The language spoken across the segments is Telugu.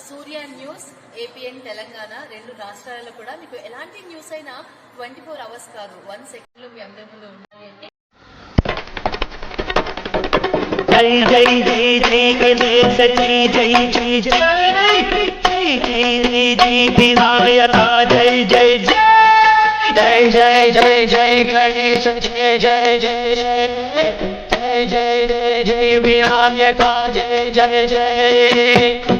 సూర్య న్యూస్ ఏపీఎన్ తెలంగాణ రెండు రాష్ట్రాలలో కూడా మీకు ఎలాంటి న్యూస్ అయినా ట్వంటీ ఫోర్ అవర్స్ కాదు వన్ సెకండ్లో మీ అందరి ముందు ఉన్నాయంటే జై జై జై జై గణేశీ జై జై జై జై జై జై వినాయక జై జై జై జై జై జై గణేశ జై జై జై జై జై జై జై వినాయక జై జై జై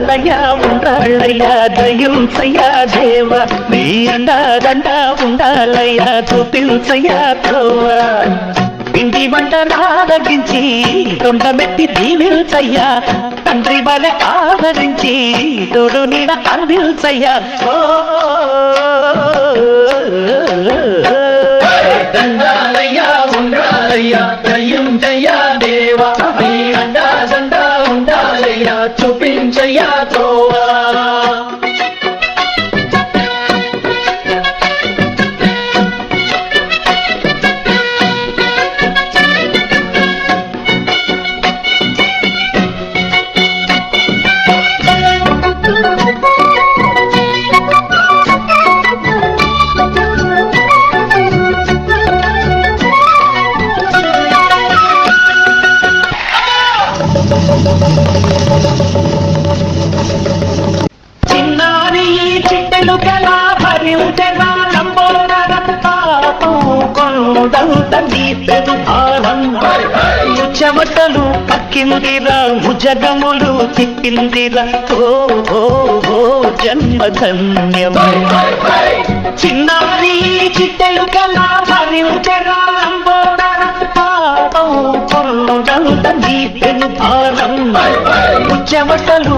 దండాలయ ఉండాలయ్యా దయించయ్యా దేవ. నీ అండ ఉండాలయ్యా ఉండాలయ్య చూపించయ్యా త్రోవ ఇంటి వంట నాదగించి తొండమెట్టి దీవిల్చయ్యా తండ్రి వలె ఆదరించి తోడు నీడ అందిల్చయ్యా ఓ! ఉండాలయ్యా దయ్యం జయ్యా 这丫头啊！చెమటలు పక్కిందిరా భుజగములు తిప్పిందిరా. ఓ ఓ జన్మధన్యం చిన్నవి చిట్టెలు కలా భరించెరా పాపం రక్తాతో కొందండి పెను భారం చెమటలు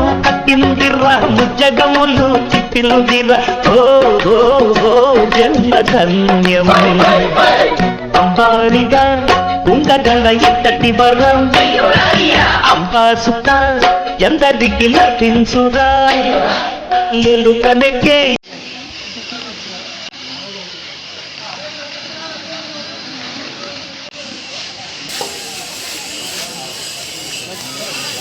చిక్కిందిర్రా ముజ్జగములు చిక్కిందిర్రా ఓ ఓ ఓ జన్మ ధన్యము. అంబారిగా ఉండగల ఎంతటి వరం. అంబాసుక ఎందరికి నటించుగా ఎలుకనకే